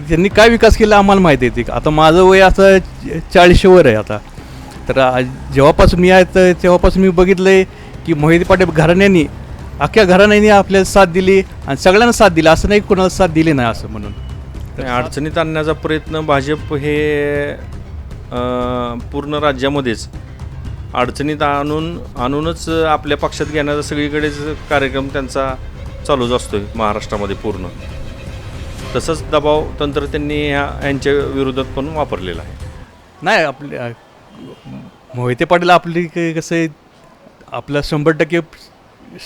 त्यांनी काय विकास केला आम्हाला माहिती आहे ते. आता माझं वय असं चाळीसशे वर आहे आता. तर जेव्हापासून मी आहे तर तेव्हापासून मी बघितलं आहे की मोहिते पाटील घराण्यांनी अख्ख्या घराण्याने आपल्याला साथ दिली आणि सगळ्यांना साथ दिली. असं नाही कोणाला साथ दिली नाही असं म्हणून. अडचणीत आणण्याचा प्रयत्न भाजप हे पूर्ण राज्यामध्येच अडचणीत आणून आणूनच आपल्या पक्षात घेण्याचा सगळीकडेच कार्यक्रम त्यांचा चालूच असतोय महाराष्ट्रामध्ये पूर्ण. तसंच दबाव तंत्र त्यांनी ह्या यांच्या विरोधात पण वापरलेलं आहे. नाही आपल्या मोहिते पाटील आपली क- कसं आहे आपला शंभर टक्के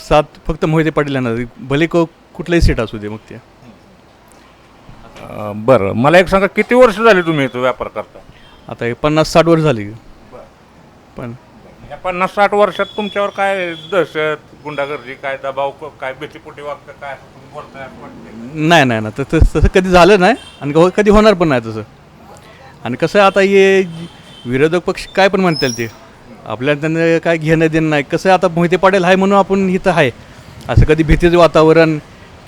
साथ फक्त मोहिते पाटील यांना भले को कुठलंही सीट असू दे मग ते. अं, बरं. मला एक सांगा किती वर्ष झाली तुम्ही इथं व्यापार करता? आता हे पन्नास साठ वर्ष झाली. पण या पन्नास साठ वर्षात तुमच्यावर काय दहशत गुंडागर्दी काय दबाव क- काय भीतीपोटी वागतं काय असं तुम्ही बोलताय असं वाटतंय? नाही नाही ना तसं तसं कधी झालं नाही आणि कव- कधी होणार पण नाही तसं. आणि कसं आहे आता हे विरोधक पक्ष काय पण म्हणतील ते. आपल्याला त्यांना काय घेणं देणं नाही. कसं आहे आता मोहिते पाटील आहे म्हणून आपण इथं आहे. असं कधी भीतीचं वातावरण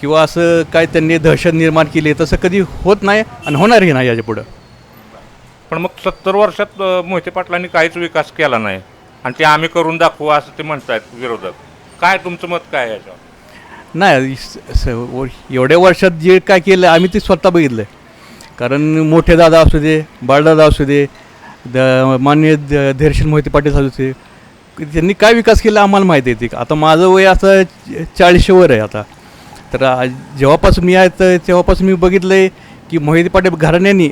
किंवा असं काय त्यांनी दहशत निर्माण केली तसं कधी होत नाही आणि होणारही नाही याच्या पुढं. पण मग सत्तर वर्षात अं, मोहिते पाटलांनी काहीच विकास केला नाही. आणि ते आम्ही करून दाखवू असं ते म्हणतायत विरोधक. काय तुमचं मत काय याच्यावर? नाही स- स- व- एवढ्या वर्षात जे काय केलं आम्ही ते स्वतः बघितलं. आहे कारण मोठे दादा असू दे बाळदादा असू दे द मान्य द धैर्यशील मोहिते पाटील असू दे त्यांनी काय विकास केला आम्हाला माहिती आहे ते. आता माझं वय असं चाळीसशे वर आहे आता. तर आ- जेव्हापासून मी आहे तर तेव्हापासून मी बघितलं आहे की मोहिते पाटील घराण्यानी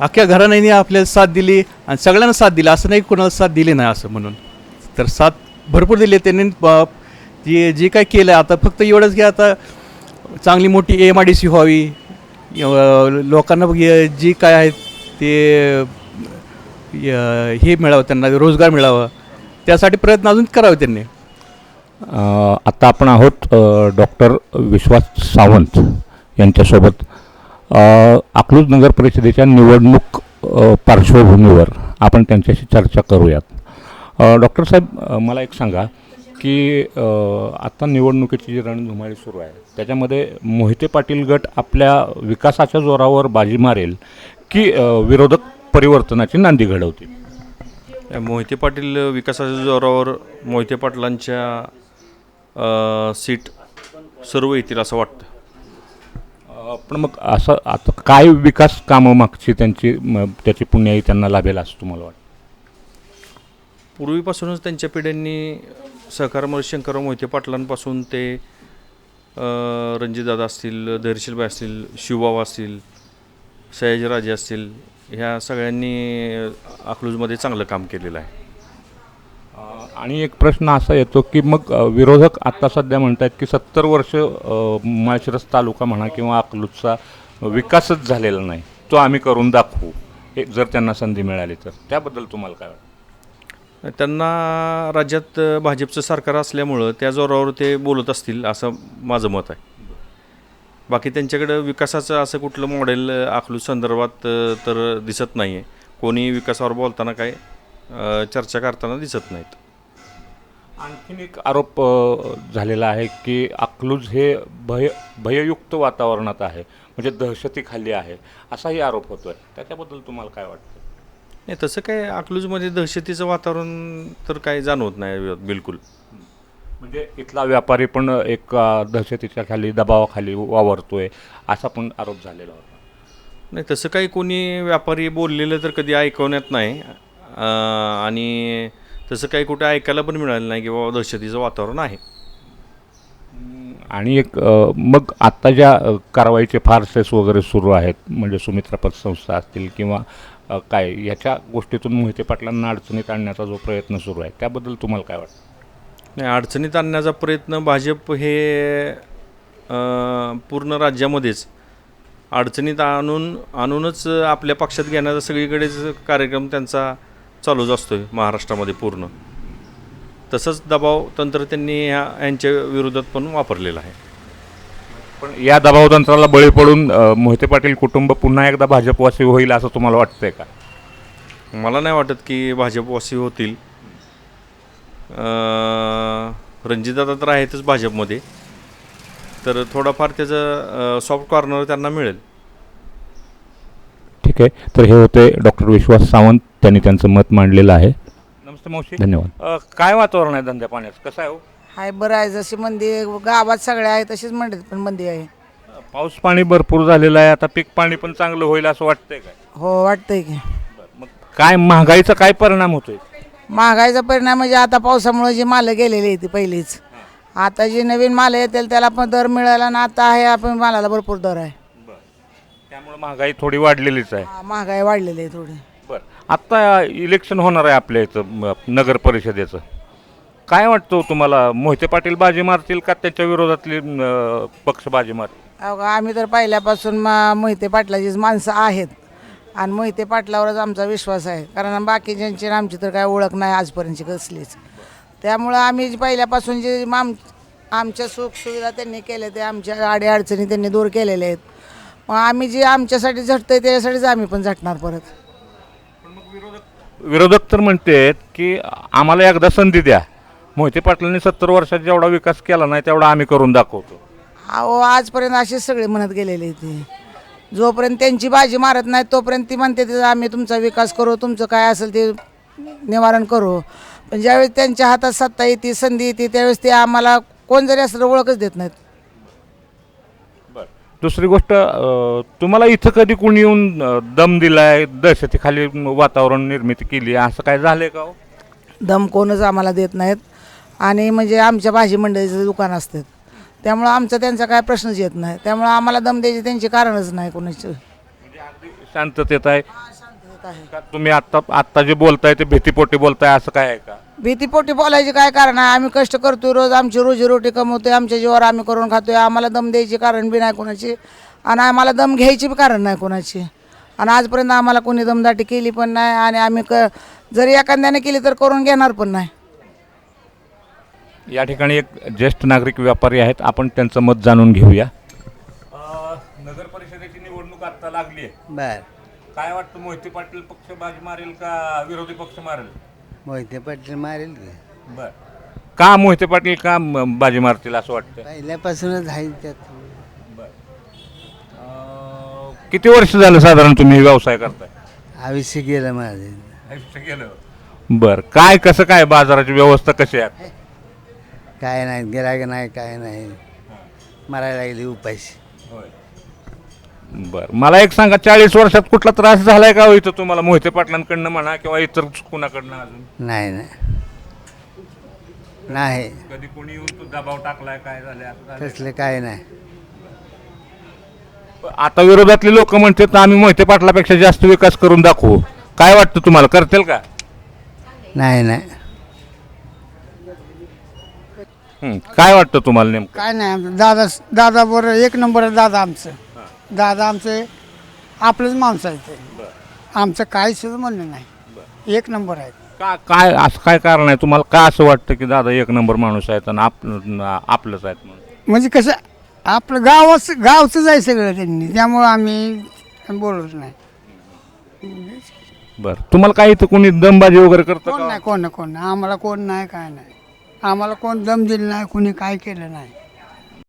अख्ख्या घराण्याने आपल्याला साथ दिली आणि सगळ्यांना साथ दिली. असं नाही कोणाला साथ दिली नाही असं म्हणून. तर साथ भरपूर दिली आहे. त्यांनी जे जे काय केलं आता फक्त एवढंच की आता चांगली मोठी एम आय डी सी व्हावी. लोकांना बघ जी काय आहे ते हे मिळावं त्यांना रोजगार मिळावा. त्यासाठी प्रयत्न अजून करावे त्यांनी. आता आपण आहोत डॉक्टर विश्वास सावंत यांच्यासोबत. अकलूज नगर परिषदेच्या निवडणूक पार्श्वभूमीवर आपण त्यांच्याशी चर्चा करूयात. डॉक्टर साहेब मला एक सांगा. की अ, आता निवडणुकीची जी रणधुमाळी सुरू आहे त्याच्यामध्ये मोहिते पाटील गट आपल्या विकासाच्या जोरावर बाजी मारेल की विरोधक परिवर्तनाची नांदी घडवतील? मोहिते पाटील विकासाच्या जोरावर मोहिते पाटलांच्या सीट सर्व येतील असं वाटतं. पण मग असं आता काय विकास कामं मागची त्यांची त्याची पुण्याई त्यांना लाभेल असं तुम्हाला वाटतं? पूर्वीपासूनच त्यांच्या पिढ्यांनी सहकार शंकर मोहिते पाटलांपासून ते रणजितदादा असतील धैर्यशीलबाई असतील शिवबाबा असतील सयाजीराजे असतील ह्या सगळ्यांनी अकलूजमध्ये चांगलं काम केलेलं आहे. आणि एक प्रश्न असा येतो की मग विरोधक आत्ता सध्या म्हणत आहेत की सत्तर वर्ष माळशिरस तालुका म्हणा किंवा अकलूजचा विकासच झालेला नाही तो आम्ही करून दाखवू हे जर त्यांना संधी मिळाली तर. त्याबद्दल तुम्हाला काय वाटतं? त्यांना राज्यात भाजपचं सरकार असल्यामुळं त्या जोरावर ते बोलत असतील असं माझं मत आहे. बाकी त्यांच्याकडं विकासाचं असं कुठलं मॉडेल आखलू संदर्भात तर दिसत नाही आहे कोणी विकासावर बोलताना काय चर्चा करताना दिसत नाहीत. आणखीन एक आरोप झालेला आहे की अकलूज हे भय भययुक्त वातावरणात आहे म्हणजे दहशतीखाली आहे असाही आरोप होतोय. त्याच्याबद्दल तुम्हाला काय वाटतं? नाही तसं काय अकलूजमध्ये दहशतीचं वातावरण तर काही जाणवत नाही बिलकुल. म्हणजे इथला व्यापारी पण एक दहशतीच्या खाली दबावाखाली वावरतोय असा पण आरोप झालेला होता. नाही तसं काही कोणी व्यापारी बोललेलं तर कधी ऐकवण्यात नाही. आणि तसं काही कुठे ऐकायला पण मिळालं नाही की बाबा दहशतीचं वातावरण आहे. आणि एक मग आता ज्या कारवाईचे फारसेस वगैरे सुरू आहेत म्हणजे सुमित्रा पतसंस्था असतील किंवा काय याच्या गोष्टीतून मोहिते पाटलांना अडचणीत आणण्याचा जो प्रयत्न सुरू आहे त्याबद्दल तुम्हाला काय वाटतं? नाही अडचणीत आणण्याचा प्रयत्न भाजप हे पूर्ण राज्यामध्येच अडचणीत आणून आणूनच आपल्या पक्षात घेण्याचा सगळीकडेच कार्यक्रम त्यांचा चालूच असतो आहे महाराष्ट्रामध्ये पूर्ण. तसंच दबाव तंत्र त्यांनी ह्या यांच्या विरोधात पण वापरलेलं आहे. पण या दबावतंत्राला बळी पडून मोहिते पाटील कुटुंब पुन्हा एकदा भाजपवासी होईल असं तुम्हाला वाटतंय का? मला नाही वाटत की भाजपवासी होतील. रणजितदादा तर आहेतच भाजपमध्ये. तर थोडाफार त्याचं सॉफ्ट कॉर्नर त्यांना मिळेल. ओके तर हे होते डॉक्टर विश्वास सावंत. त्यांनी त्यांचं मत मांडलेलं आहे. नमस्ते मावशी. धन्यवाद. काय वातावरण आहे धंद्या पाण्याचं कसं आहे हो? हाय बरं आहे. जशी मंदी गावात सगळ्या आहे तशीच मंडीत पण मंदी आहे. पाऊस पाणी भरपूर झालेलं आहे. आता पीक पाणी पण चांगलं होईल असं वाटतंय काय? हो वाटतंय की. मग काय महागाईचा काय परिणाम होतोय? महागाईचा परिणाम म्हणजे आता पावसामुळे जी मालं गेलेली आहे ती पहिलीच. आता जी नवीन मालं येतील त्याला पण दर मिळाला ना आता आहे आपण मालाला भरपूर दर आहे. त्यामुळे महागाई थोडी वाढलेलीच आहे. हा, महागाई वाढलेली आहे थोडी. बरं. आत्ता इलेक्शन होणार आहे आपल्या इथं म, नगर परिषदेचं. काय वाटतं हो तुम्हाला? मोहिते पाटील बाजी मारतील का त्याच्या विरोधातली पक्ष बाजी मारतील? अहो, आम्ही तर पहिल्यापासून मा मोहिते पाटलाचीच माणसं आहेत. आणि मोहिते पाटलावरच आमचा विश्वास आहे. कारण बाकीच्यांची आणि आमची तर काय ओळख नाही आजपर्यंतची कसलीच. त्यामुळं आम्ही जी पहिल्यापासून जे आम आमच्या सुखसुविधा त्यांनी केल्या ते आमच्या अडीअडचणी त्यांनी दूर केलेल्या आहेत. मग आम्ही जे आमच्यासाठी झटतोय त्याच्यासाठीच आम्ही पण झटणार परत. विरोधक तर म्हणतात की आम्हाला एकदा संधी द्या. मोहिते पाटलांनी सत्तर वर्षात जेवढा विकास केला नाही तेवढा आम्ही करून दाखवतो. अहो आजपर्यंत असेच सगळे म्हणत गेलेले ते. जोपर्यंत त्यांची बाजी मारत नाही तोपर्यंत ती म्हणते ते आम्ही तुमचा विकास करू तुमचं काय असेल ते निवारण करू. पण ज्यावेळेस त्यांच्या हातात सत्ता येते संधी येते त्यावेळेस ते आम्हाला कोण जरी असलं ओळखच देत नाहीत. दुसरी गोष्ट अ, तुम्हाला इथं कधी कोणी येऊन अ, दम दिलाय दहशतीखाली वातावरण निर्मिती केली असं काय झालंय का हो? दम कोणच आम्हाला देत नाहीत. आणि म्हणजे आमच्या भाजी मंडळीचं दुकान असतात त्यामुळं आमचा त्यांचा काय प्रश्नच येत नाही. त्यामुळं आम्हाला दम द्यायचे त्यांचे कारणच नाही कोणाचं. शांततेत आहे. का तुम्ही आत्ता आत्ता जे बोलताय ते भीतीपोटी बोलताय असं काय आहे का? भीतीपोटी बोलायचे काय कारण आहे? आम्ही कष्ट करतोय रोज आमची रोजीरोटी कमवतोय आमच्या जीवावर आम्ही करून खातोय. आम्हाला दम द्यायची कारण बी नाही कोणाची. आणि आम्हाला दम घ्यायची बी कारण नाही कोणाची. आणि आजपर्यंत आम्हाला कोणी दमदाटी केली पण नाही. आणि आम्ही क जरी एखाद्याने केली तर करून घेणार पण नाही. या ठिकाणी एक ज्येष्ठ नागरिक व्यापारी आहेत. आपण त्यांचं मत जाणून घेऊया. नगर परिषदेची निवडणूक आता लागली आहे. बर. काय वाटतं मोहिते पाटील पक्ष बाजी मारेल का विरोधी पक्ष मारेल? मोहिते पाटील मारेल की. बर. का मोहिते पाटील का म- बाजी मारतील असं वाटतं पहिल्यापासूनच आहे त्यात. अं, किती वर्ष झालं साधारण तुम्ही हे व्यवसाय करताय? आयुष्य गेलं माझं. बर. काय कसं काय बाजाराची व्यवस्था कशी आहे? काय नाही गिराग नाही काय नाही. मारायला लागली उपाशी. बर. मला एक सांगा चाळीस वर्षात कुठला त्रास झालाय का हो इथं तुम्हाला? मोहिते पाटलांकडनं म्हणा किंवा इतर कुणाकडनं अजून? नाही नाही. नाही. कधी कोणी येऊन तो दबाव टाकलाय काय झालंय असं झालंय? तसलं काय नाही. आता विरोधातले लोक म्हणतात आम्ही मोहिते पाटलापेक्षा जास्त विकास करून दाखवू. काय वाटतं तुम्हाला? करतील का? नाही नाही. हं, काय वाटतं तुम्हाला नेमकं? काय नाही आमचं दादा दादा बरोबर एक नंबर आहे दादा आमचं. दादा आमचे आपलंच माणसं आहे ते. आमचं काही सुद्धा म्हणणं नाही. एक नंबर आहे का काय असं काय कारण आहे? तुम्हाला का असं वाटतं की दादा एक नंबर माणूस आहेत आणि आप आपलंच आहेत म्हणून? म्हणजे कसं आपलं गावच गावचंच आहे सगळं त्यांनी. त्यामुळं आम्ही बोलत नाही. बरं. तुम्हाला काय इथं कोणी दमबाजी वगैरे करतं कोण का? नाही कोण नाही कोण नाही. आम्हाला कोण नाही काय नाही. आम्हाला कोण दम दिलं नाही कोणी काय केलं नाही.